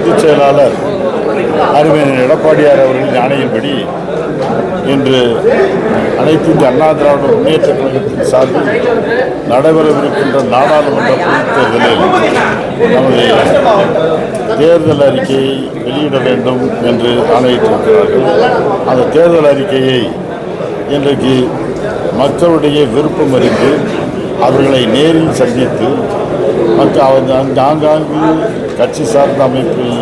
பொதுச் செயலாளர் அருமையின் எடப்பாடியார் அவர்களின் ஆணையின்படி இன்று அனைத்து இந்திய அண்ணா திராவிட முன்னேற்ற கழகத்தின் சார்பில் நடைபெறவிருக்கின்ற நாடாளுமன்ற பொதுத்தேர்தலில் நமது தேர்தல் அறிக்கையை வெளியிட வேண்டும் என்று ஆணையிட்டிருக்கிறார்கள். அந்த தேர்தல் அறிக்கையை இன்றைக்கு மக்களுடைய விருப்பம் அறிந்து அவர்களை நேரில் சந்தித்து மற்ற அவங்க ஆங்காங்கு கட்சி சார்ந்த அமைப்புகள்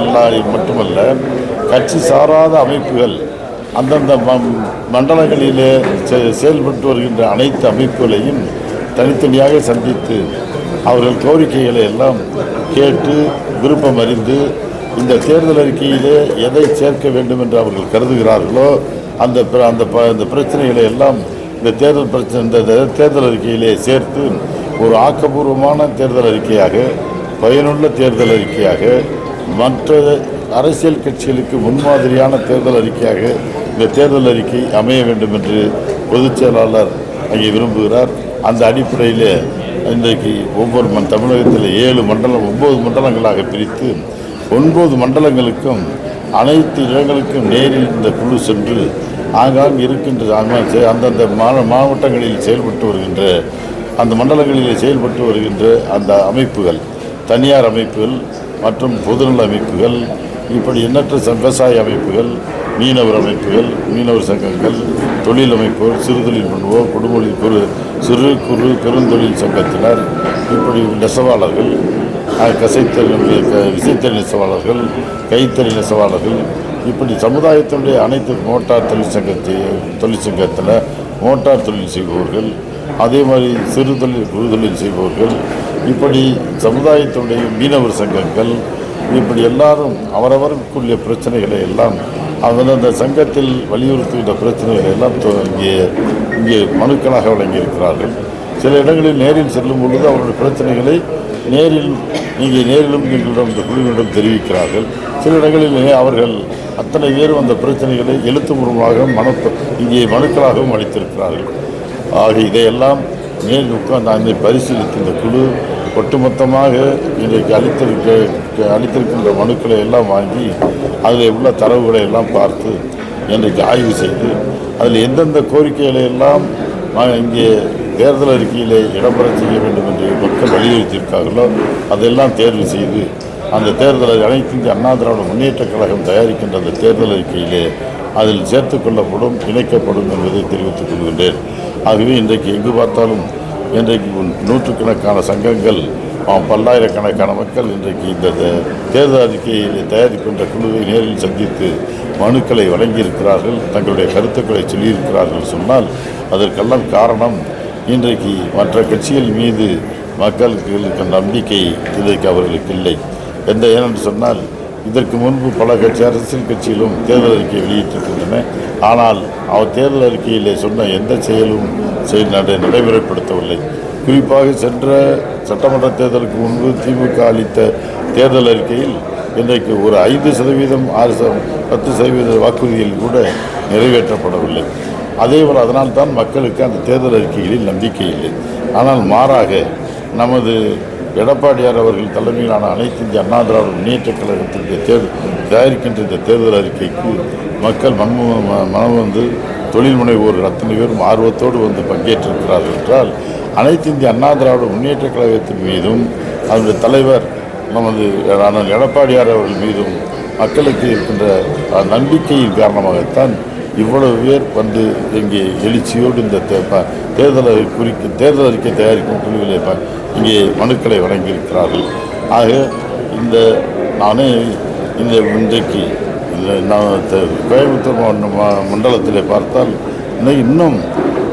மட்டுமல்ல கட்சி சாராத அமைப்புகள் அந்தந்த ம- மண்டலங்களிலே செ- செயல்பட்டு வருகின்ற அனைத்து அமைப்புகளையும் தனித்தனியாக சந்தித்து அவர்கள் கோரிக்கைகளை எல்லாம் கேட்டு விருப்பம் அறிந்து இந்த தேர்தல் அறிக்கையிலே எதை சேர்க்க வேண்டும் என்று அவர்கள் கருதுகிறார்களோ அந்த அந்த ப- அந்த பிரச்சனைகளை எல்லாம் இந்த தேர்தல் பிரச்சனை இந்த தேர்தல் அறிக்கையிலே சேர்த்து ஒரு ஆக்கப்பூர்வமான தேர்தல் அறிக்கையாக பயனுள்ள தேர்தல் அறிக்கையாக மற்ற அரசியல் கட்சிகளுக்கு முன்மாதிரியான தேர்தல் அறிக்கையாக இந்த தேர்தல் அறிக்கை அமைய வேண்டும் என்று பொதுச் செயலாளர் அங்கே விரும்புகிறார். அந்த அடிப்படையில் இன்றைக்கு ஒவ்வொரு மண் தமிழகத்தில் ஏழு மண்டலம் ஒன்பது மண்டலங்களாக பிரித்து ஒன்பது மண்டலங்களுக்கும் அனைத்து இடங்களுக்கும் நேரில் இந்த குழு சென்று ஆங்காங்கு இருக்கின்ற அந்தந்த மாவட்டங்களில் செயல்பட்டு வருகின்ற அந்த மண்டலங்களில் செயல்பட்டு வருகின்ற அந்த அமைப்புகள் தனியார் அமைப்புகள் மற்றும் பொதுநல அமைப்புகள் இப்படி எண்ணற்ற ச- விவசாய அமைப்புகள் மீனவர் அமைப்புகள் மீனவர் சங்கங்கள் தொழில் அமைப்புகள் சிறுதொழில் பண்ணுவோர் குடும்பொழில் குறு சிறு குறு பெருந்தொழில் சங்கத்தினர் இப்படி நெசவாளர்கள் அஹ், கசைத்தறி க- விசைத்தறி நெசவாளர்கள் கைத்தறி நெசவாளர்கள் இப்படி சமுதாயத்தினுடைய அனைத்து மோட்டார் தொழிற்சங்கத்தை தொழிற்சங்கத்தில் மோட்டார் தொழில் செய்பவர்கள் அதே மாதிரி சிறு தொழில் குறு தொழில் செய்பவர்கள் இப்படி சமுதாயத்துடைய மீனவர் சங்கங்கள் இப்படி எல்லாரும் அவரவருக்குரிய பிரச்சனைகளை எல்லாம் அந்தந்த சங்கத்தில் வலியுறுத்துகின்ற பிரச்சனைகளை எல்லாம் இங்கே இங்கே மனுக்களாக வழங்கியிருக்கிறார்கள். சில இடங்களில் நேரில் செல்லும் பொழுது அவருடைய பிரச்சனைகளை நேரில் இங்கே நேரிலும் எங்களிடம் இந்த குழுவிடம் தெரிவிக்கிறார்கள். சில இடங்களில் அவர்கள் அத்தனை பேரும் அந்த பிரச்சனைகளை எழுத்துப்பூர்வமாக மனு இங்கே மனுக்களாகவும் அளித்திருக்கிறார்கள். ஆக இதையெல்லாம் நேரில் உட்கார்ந்து அந்த பரிசீலித்த இந்த குழு ஒட்டுமொத்தமாக இன்றைக்கு அளித்திருக்க அளித்திருக்கின்ற மனுக்களை எல்லாம் வாங்கி அதில் உள்ள தரவுகளை எல்லாம் பார்த்து இன்றைக்கு ஆய்வு செய்து அதில் எந்தெந்த கோரிக்கைகளை எல்லாம் இங்கே தேர்தல் அறிக்கையிலே இடம்பெற செய்ய வேண்டும் என்று மக்கள் வலியுறுத்தியிருக்கார்களோ அதெல்லாம் தேர்வு செய்து அந்த தேர்தல் அனைத்து இந்திய அண்ணா திராவிட முன்னேற்றக் கழகம் தயாரிக்கின்ற அந்த தேர்தல் அறிக்கையிலே அதில் சேர்த்துக்கொள்ளப்படும் இணைக்கப்படும் என்பதை தெரிவித்துக் கொள்கின்றேன். ஆகவே இன்றைக்கு எங்கு பார்த்தாலும் இன்றைக்கு நூற்றுக்கணக்கான சங்கங்கள் பல்லாயிரக்கணக்கான மக்கள் இன்றைக்கு இந்த தே- தேர்தல் அறிக்கையை தயாரிக்கின்ற குழுவை நேரில் சந்தித்து மனுக்களை வழங்கியிருக்கிறார்கள் தங்களுடைய கருத்துக்களை சொல்லியிருக்கிறார்கள் சொன்னால் அதற்கெல்லாம் காரணம் இன்றைக்கு மற்ற கட்சிகள் மீது மக்களுக்கு நம்பிக்கை இன்றைக்கு அவர்களுக்கு இல்லை. எந்த ஏனென்று சொன்னால் இதற்கு முன்பு பல கட்சி அரசியல் கட்சிகளும் தேர்தல் அறிக்கை வெளியிட்டிருக்கின்றன. ஆனால் அவர் தேர்தல் அறிக்கையிலே சொன்ன எந்த செயலும் செய் நடை நடைமுறைப்படுத்தவில்லை. குறிப்பாக சென்ற சட்டமன்ற தேர்தலுக்கு முன்பு திமுக அளித்த தேர்தல் அறிக்கையில் இன்றைக்கு ஒரு ஐந்து சதவீதம் ஆறு பத்து சதவீத வாக்குறுதிகள் கூட நிறைவேற்றப்படவில்லை. அதேபோல் அதனால்தான் மக்களுக்கு அந்த தேர்தல் அறிக்கைகளில் நம்பிக்கை இல்லை. ஆனால் மாறாக நமது எடப்பாடியார் அவர்கள் தலைமையிலான அனைத்து இந்திய அண்ணா திராவிட முன்னேற்றக் கழகத்தினுடைய தேர்தல் தயாரிக்கின்ற இந்த தேர்தல் அறிக்கைக்கு மக்கள் மன்ம ம- மனம் வந்து தொழில் முனைவோர் அத்தனை பேரும் ஆர்வத்தோடு வந்து பங்கேற்றிருக்கிறார்கள் என்றால் அனைத்து இந்திய அண்ணா திராவிட முன்னேற்றக் கழகத்தின் மீதும் அதனுடைய தலைவர் நமது எடப்பாடியார் அவர்கள் மீதும் மக்களுக்கு இருக்கின்ற நம்பிக்கையின் காரணமாகத்தான் இவ்வளவு பேர் வந்து இங்கே எழுச்சியோடு இந்த தேர்தலை குறிக்கும் தேர்தல் அறிக்கை தயாரிக்கும் குழுவிலே இங்கே மனுக்களை வழங்கியிருக்கிறார்கள். ஆக இந்த நானே இந்த இன்றைக்கு இந்த நான் கோயம்புத்தூர் மாவட்ட மண்டலத்திலே பார்த்தால் இன்னும் இன்னும்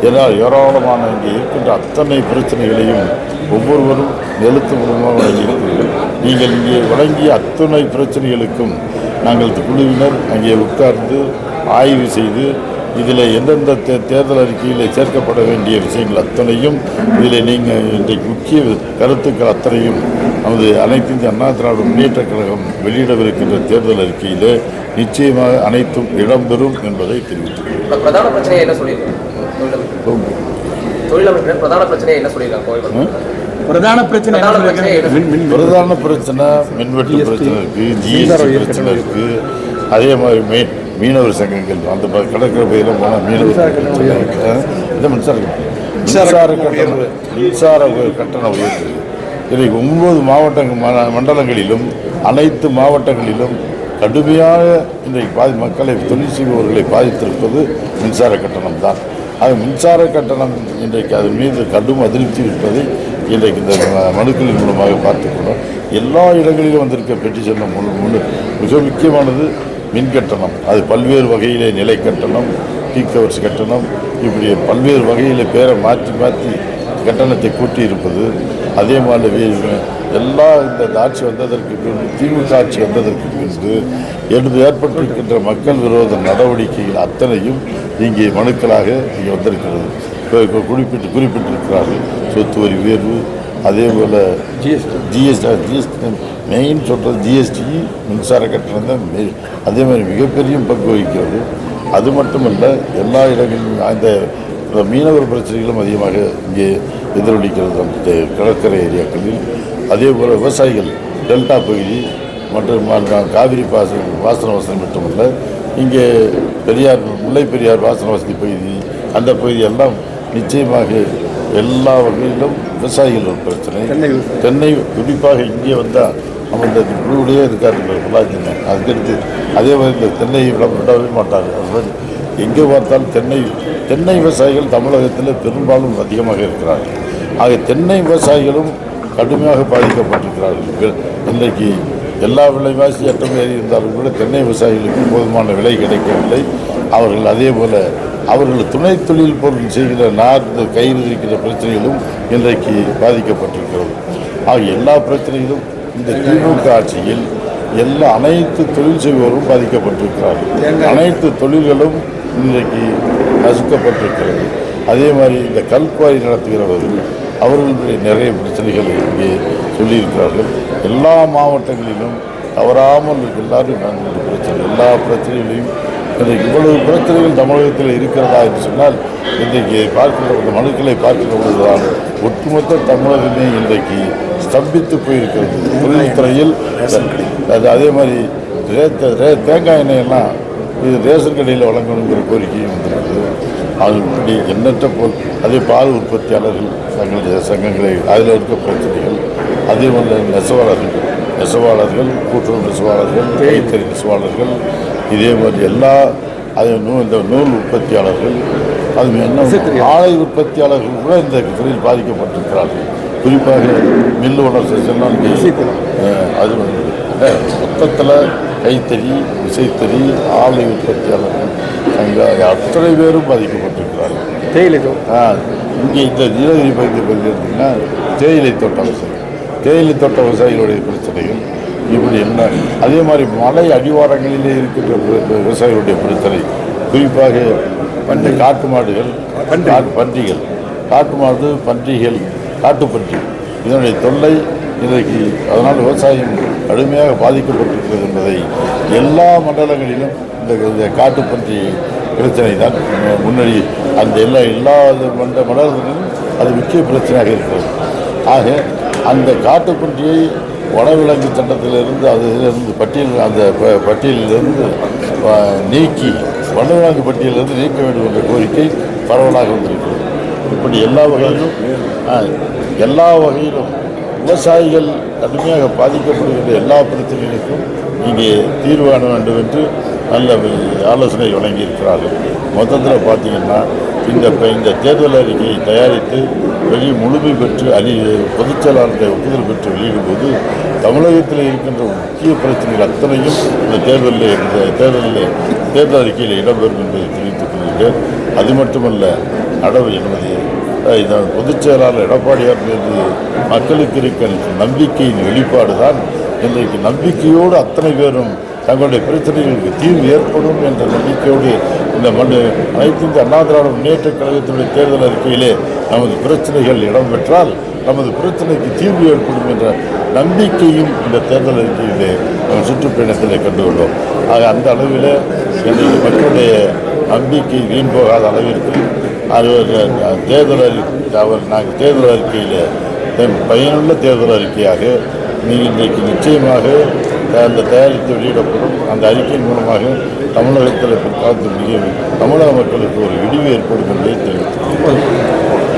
ஏன்னா ஏராளமான இங்கே இருக்கின்ற அத்தனை பிரச்சனைகளையும் ஒவ்வொருவரும் எழுத்து மூலமாக வழங்கியிருக்கிறீர்கள். நீங்கள் இங்கே வழங்கிய அத்தனை பிரச்சனைகளுக்கும் நாங்கள் குழுவினர் அங்கே உட்கார்ந்து ஆய்வு செய்து இதில் எந்தெந்த தே தேர்தல் அறிக்கையில் சேர்க்கப்பட வேண்டிய விஷயங்கள் அத்தனையும் இதில் நீங்கள் இன்றைக்கு முக்கிய கருத்துக்கள் அத்தனையும் நமது அனைத்து இந்திய அண்ணா திராவிட முன்னேற்றக் கழகம் வெளியிடவிருக்கின்ற தேர்தல் அறிக்கையில் நிச்சயமாக அனைத்தும் இடம்பெறும் என்பதை தெரிவித்துள்ளேன் இப்ப பிரதான பிரச்சனையை என்ன சொல்லியிருக்காங்க? பிரதான பிரச்சனை பிரச்சனை பிரதான பிரச்சனை மின்வெட்டு பிரச்சனை இருக்கு ஜிஎஸ்டி பிரச்சனை இருக்கு. அதே மாதிரி மீ மீனவர் சங்கங்கள் அந்த கடற்கரை பகுதியில் போனால் மீனவர் இது மின்சார கட்டணம். மின்சார கட்டணம் மின்சார கட்டண உயர்வு. இன்றைக்கு ஒன்பது மாவட்டங்கள் மண்டலங்களிலும் அனைத்து மாவட்டங்களிலும் கடுமையாக இன்றைக்கு பாதி மக்களை தொழில் செய்பவர்களை பாதித்திருப்பது மின்சார கட்டணம் தான். அது மின்சார கட்டணம் இன்றைக்கு அதன் மீது கடும் அதிருப்தி இருப்பதை இன்றைக்கு இந்த மனுக்களின் மூலமாக பார்த்துக்கிறோம் எல்லா இடங்களிலும் வந்திருக்க பெட்டிஷன் முழு மிக முக்கியமானது மின் கட்டணம். அது பல்வேறு வகையிலே நிலை கட்டணம் பீக் ஹவர்ஸ் கட்டணம் இப்படி பல்வேறு வகையில் பேரை மாற்றி மாற்றி கட்டணத்தை கூட்டி இருப்பது அதே மாதிரி எல்லா இந்த ஆட்சி வந்ததற்கு பின்பு திமுக ஆட்சி வந்ததற்கு பின்பு என்று ஏற்பட்டிருக்கின்ற மக்கள் விரோத நடவடிக்கைகள் அத்தனையும் இங்கே மனுக்களாக இங்கே வந்திருக்கிறது. இப்போ இப்போ குறிப்பிட்டு குறிப்பிட்டிருக்கிறார்கள். சொத்து வரி உயர்வு அதே போல் ஜிஎஸ்டி ஜிஎஸ்டி ஜிஎஸ்டி மெயின் சொல்கிறது ஜிஎஸ்டி மின்சார கட்டணம் தான் அதே மாதிரி மிகப்பெரிய பங்கு வகிக்கிறது. அது மட்டுமல்ல எல்லா இடங்களிலும் அந்த மீனவர் பிரச்சனைகளும் அதிகமாக இங்கே எதிரொலிக்கிறது அந்த கடற்கரை ஏரியாக்களில். அதே போல் விவசாயிகள் டெல்டா பகுதி மற்றும் காவிரி பாசன பாசன வசதி மட்டுமல்ல இங்கே பெரியார் முல்லை பெரியார் பாசன வசதி பகுதி அந்த பகுதி எல்லாம் நிச்சயமாக எல்லா வகையிலும் விவசாயிகள் ஒரு பிரச்சனை. தென்னை குறிப்பாக இங்கே வந்தால் நம்ம இந்த குழுவிலேயே இருக்காரு பொள்ளாச்சின்னு அதுக்கடுத்து அதே மாதிரி இந்த தென்னை விட விடவே மாட்டாங்க. அது மாதிரி எங்கே பார்த்தாலும் தென்னை தென்னை விவசாயிகள் தமிழகத்தில் பெரும்பாலும் அதிகமாக இருக்கிறார்கள். ஆக தென்னை விவசாயிகளும் கடுமையாக பாதிக்கப்பட்டிருக்கிறார்கள். இன்றைக்கு எல்லா விலைவாசி ஏற்றம் ஏறி இருந்தாலும் கூட தென்னை விவசாயிகளுக்கு போதுமான விலை கிடைக்கவில்லை. அவர்கள் அதே போல் அவர்கள் துணை தொழில் பொருள் செய்கிற நார் கயிறு இருக்கிற பிரச்சனைகளும் இன்றைக்கு பாதிக்கப்பட்டிருக்கிறது. ஆக எல்லா பிரச்சனைகளும் இந்த திமுக ஆட்சியில் எல்லா அனைத்து தொழில் செய்வோரும் பாதிக்கப்பட்டிருக்கிறார்கள். அனைத்து தொழில்களும் இன்றைக்கு நசுக்கப்பட்டிருக்கிறது. அதே மாதிரி இந்த கல்குவாரி நடத்துகிறவர்கள் அவர்களுடைய நிறைய பிரச்சனைகள் இங்கே சொல்லியிருக்கிறார்கள். எல்லா மாவட்டங்களிலும் தவறாமல் எல்லாரும் நாங்கள் பிரச்சனை எல்லா பிரச்சனைகளையும் இன்றைக்கு இவ்வளவு பிரச்சனைகள் தமிழகத்தில் இருக்கிறதா என்று சொன்னால் இன்றைக்கு பார்க்கிற இந்த மனுக்களை பார்க்கிற பொழுதுதான் ஒட்டுமொத்த தமிழகமே இன்றைக்கு ஸ்தம்பித்து போயிருக்கிறது. தொழில்துறையில் அது அதே மாதிரி ரே- ரே- தேங்காய் எண்ணெயெல்லாம் இது ரேஷன் கடையில் வழங்கணுங்கிற கோரிக்கையும் வந்திருக்குது அது இப்படி எண்ணற்ற பொருள் அதே பால் உற்பத்தியாளர்கள் தங்களுடைய சங்கங்களை அதில் இருக்க பிரச்சனைகள் அதே மாதிரி நெசவாளர்கள் நெசவாளர்கள் கூட்டுறவு நெசவாளர்கள் கைத்தறி நெசவாளர்கள் இதே மாதிரி எல்லா அது நூ இந்த நூல் உற்பத்தியாளர்கள் அது என்ன ஆலை உற்பத்தியாளர்கள் கூட இந்த துறையில் பாதிக்கப்பட்டிருக்கிறார்கள். குறிப்பாக மில்லு வளர்ச்சி செல்லாம் அது வந்து மொத்தத்தில் கைத்தறி விசைத்தறி ஆலை உற்பத்தியாளர்கள் அங்கே அத்தனை பேரும் பாதிக்கப்பட்டிருக்கிறார்கள். தேயிலை. ஆ, இங்கே இந்த நீலகிரி பகுதி பகுதி எடுத்திங்கன்னா தேயிலை தோட்ட விவசாயம். தேயிலை தோட்ட விவசாயிகளுடைய பிரச்சனைகள் இப்படி என்ன? அதே மாதிரி மலை அடிவாரங்களிலே இருக்கின்ற வி- விவசாயிகளுடைய பிரச்சனை. குறிப்பாக இந்த காட்டு மாடுகள் பன்றிகள். காட்டு மாடு பன்றிகள் காட்டுப்பன்றி இதனுடைய தொல்லை இன்றைக்கு அதனால் விவசாயம் கடுமையாக பாதிக்கப்பட்டிருக்கிறது என்பதை எல்லா மண்டலங்களிலும் இந்த இந்த காட்டுப்பன்றி பிரச்சனை தான் முன்னாடி அந்த எல்லா எல்லா மண்ட மண்டலங்களிலும் அது முக்கிய பிரச்சனையாக இருக்கிறது. ஆக அந்த காட்டுப்பன்றியை வனவிலங்கு சட்டத்திலிருந்து அதிலிருந்து பட்டியல் அந்த ப- பட்டியலிலிருந்து நீக்கி வனவிலங்கு பட்டியலிருந்து நீக்க வேண்டும் என்ற கோரிக்கை பரவலாக வந்திருக்கிறது. இப்படி எல்லா வகையிலும் எல்லா வகையிலும் விவசாயிகள் கடுமையாக பாதிக்கப்படுகின்ற எல்லா பிரச்சனைகளுக்கும் இங்கே தீர்வு காண வேண்டும் என்று நல்ல ஆலோசனை வழங்கியிருக்கிறார்கள். மொத்தத்தில் பார்த்தீங்கன்னா இந்த இந்த தேர்தல் அறிக்கையை தயாரித்து வெளி முழுமை பெற்று அணி பொதுச் செயலாளர்களை ஒப்புதல் பெற்று வெளியிடும்போது தமிழகத்தில் இருக்கின்ற முக்கிய பிரச்சனைகள் அத்தனையும் இந்த தேர்தலில் இந்த தேர்தலில் தேர்தல் அறிக்கையில் இடம்பெறும் என்பதை தெரிவித்துக் கொள்கிறேன் அது மட்டுமல்ல நடவு என்பது அஹ், இந்த பொதுச் செயலாளர் எடப்பாடியார் மீது மக்களுக்கு இருக்கின்ற நம்பிக்கையின் வெளிப்பாடு தான் இன்றைக்கு நம்பிக்கையோடு அத்தனை பேரும் தங்களுடைய பிரச்சனைகளுக்கு தீர்வு ஏற்படும் என்ற நம்பிக்கையோடு இந்த மண்ணு அனைத்து இந்த அண்ணா திராவிட முன்னேற்ற கழகத்தினுடைய தேர்தல் அறிக்கையிலே நமது பிரச்சனைகள் இடம்பெற்றால் நமது பிரச்சனைக்கு தீர்வு ஏற்படும் என்ற நம்பிக்கையும் இந்த தேர்தல் அறிக்கையிலே நம் சுற்றுப்பயணத்தில் கண்டுகொண்டோம் ஆக அந்த அளவில் இன்றைக்கு மக்களுடைய நம்பிக்கை வீண் போகாத அளவிற்கு அவர் தேர்தல் அறிக்கை அவர் நாங்கள் தேர்தல் அறிக்கையில் பயனுள்ள தேர்தல் அறிக்கையாக நீ இன்றைக்கு நிச்சயமாக அந்த தயாரித்து வெளியிடப்படும் அந்த அறிக்கையின் மூலமாக தமிழகத்தில் பிற்காலத்தில் மிக தமிழக மக்களுக்கு ஒரு இடிவு ஏற்படும் என்பதை தெரிவித்துள்ளேன்